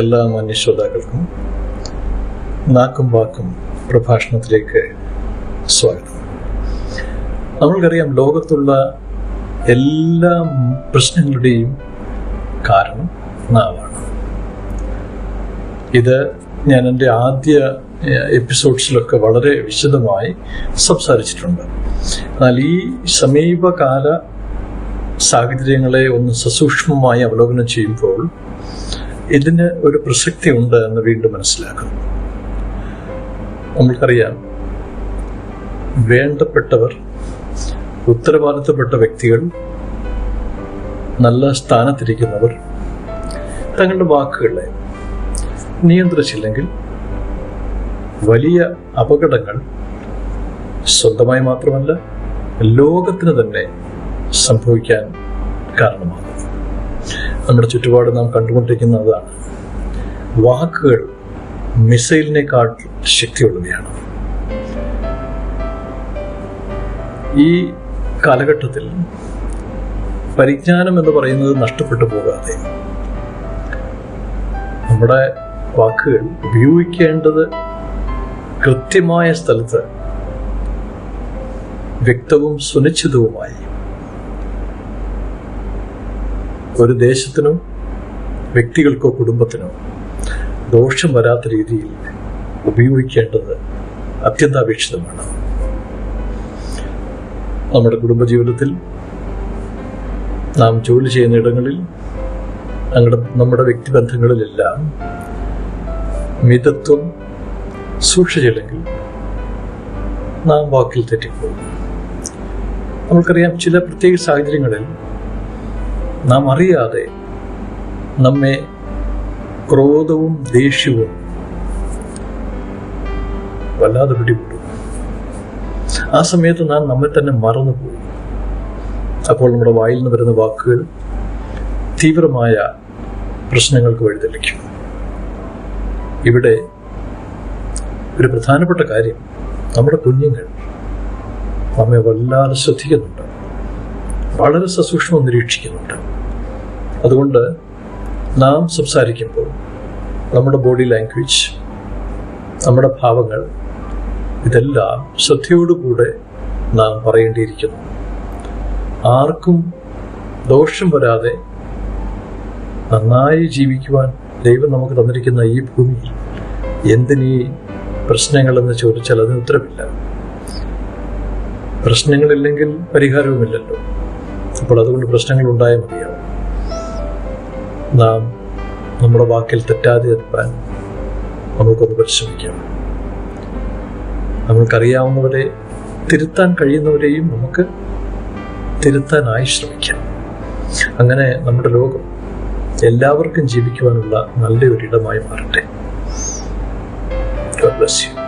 എല്ലാ മാന്യ ശ്രോതാക്കൾക്കും നാക്കും വാക്കും പ്രഭാഷണത്തിലേക്ക് സ്വാഗതം. നമ്മൾക്കറിയാം ലോകത്തുള്ള എല്ലാ പ്രശ്നങ്ങളുടെയും കാരണം നാവാണ്. ഇത് ഞാൻ എന്റെ ആദ്യ എപ്പിസോഡ്സിലൊക്കെ വളരെ വിശദമായി സംസാരിച്ചിട്ടുണ്ട്. എന്നാൽ ഈ സമീപകാല സാഹചര്യങ്ങളെ ഒന്ന് സസൂക്ഷ്മമായി അവലോകനം ചെയ്യുമ്പോൾ ഇതിന് ഒരു പ്രസക്തി ഉണ്ട് എന്ന് വീണ്ടും മനസ്സിലാക്കുന്നു. നമ്മൾക്കറിയാം വേണ്ടപ്പെട്ടവർ ഉത്തരവാദിത്തപ്പെട്ട വ്യക്തികൾ നല്ല സ്ഥാനത്തിരിക്കുന്നവർ തങ്ങളുടെ വാക്കുകളെ നിയന്ത്രിച്ചില്ലെങ്കിൽ വലിയ അപകടങ്ങൾ സ്വന്തമായി മാത്രമല്ല ലോകത്തിന് തന്നെ സംഭവിക്കാൻ കാരണമാകും. നമ്മുടെ ചുറ്റുപാട് നാം കണ്ടുകൊണ്ടിരിക്കുന്നതാണ്. വാക്കുകൾ മിസൈലിനേക്കാൾ ശക്തിയുള്ളവയാണ്. ഈ കാലഘട്ടത്തിൽ പരിജ്ഞാനം എന്ന് പറയുന്നത് നഷ്ടപ്പെട്ടു പോകാതെ നമ്മുടെ വാക്കുകൾ ഉപയോഗിക്കേണ്ടത് കൃത്യമായ സ്ഥലത്ത് വ്യക്തവും സുനിശ്ചിതവുമായി ഒരു ദേശത്തിനോ വ്യക്തികൾക്കോ കുടുംബത്തിനോ ദോഷം വരാത്ത രീതിയിൽ ഉപയോഗിക്കേണ്ടത് അത്യന്താപേക്ഷിതമാണ്. നമ്മുടെ കുടുംബജീവിതത്തിൽ നാം ജോലി ചെയ്യുന്ന ഇടങ്ങളിൽ ഞങ്ങളുടെ നമ്മുടെ വ്യക്തിബന്ധങ്ങളിലെല്ലാം മിതത്വം സൂക്ഷിച്ചില്ലെങ്കിൽ നാം വാക്കിൽ തെറ്റിപ്പോകും. നമുക്കറിയാം ചില പ്രത്യേക സാഹചര്യങ്ങളിൽ നാം അറിയാതെ നമ്മെ ക്രോധവും ദേഷ്യവും വല്ലാതെ പിടിപെട്ടു. ആ സമയത്ത് നാം നമ്മെ തന്നെ മറന്നു പോകും അപ്പോൾ നമ്മുടെ വായിൽ നിന്ന് വരുന്ന വാക്കുകൾ തീവ്രമായ പ്രശ്നങ്ങൾക്ക് വഴിതെളിക്കും. ഇവിടെ ഒരു പ്രധാനപ്പെട്ട കാര്യം നമ്മുടെ കുഞ്ഞുങ്ങൾ നമ്മെ വല്ലാതെ ശ്രദ്ധിക്കുന്നുണ്ട്. വളരെ സസൂക്ഷ്മം നിരീക്ഷിക്കുന്നുണ്ട്. അതുകൊണ്ട് നാം സംസാരിക്കുമ്പോൾ നമ്മുടെ ബോഡി ലാംഗ്വേജ് നമ്മുടെ ഭാവങ്ങൾ ഇതെല്ലാം ശ്രദ്ധയോടുകൂടെ നാം പറയേണ്ടിയിരിക്കുന്നു. ആർക്കും ദോഷം വരാതെ നന്നായി ജീവിക്കുവാൻ ദൈവം നമുക്ക് തന്നിരിക്കുന്ന ഈ ഭൂമിയിൽ എന്തിനീ പ്രശ്നങ്ങളെന്ന് ചോദിച്ചാൽ അതിന് ഉത്തരമില്ല. പ്രശ്നങ്ങളില്ലെങ്കിൽ പരിഹാരവുമില്ലല്ലോ. അപ്പോൾ അതുകൊണ്ട് പ്രശ്നങ്ങൾ ഉണ്ടായാൽ മതിയാവും. നാം നമ്മുടെ വാക്കിൽ തെറ്റാതെ എത്താൻ നമുക്കൊന്ന് പരിശ്രമിക്കാം. നമ്മൾക്കറിയാവുന്നവരെ തിരുത്താൻ കഴിയുന്നവരെയും നമുക്ക് തിരുത്താനായി ശ്രമിക്കാം. അങ്ങനെ നമ്മുടെ ലോകം എല്ലാവർക്കും ജീവിക്കുവാനുള്ള നല്ലൊരിടമായി മാറട്ടെ. God bless you.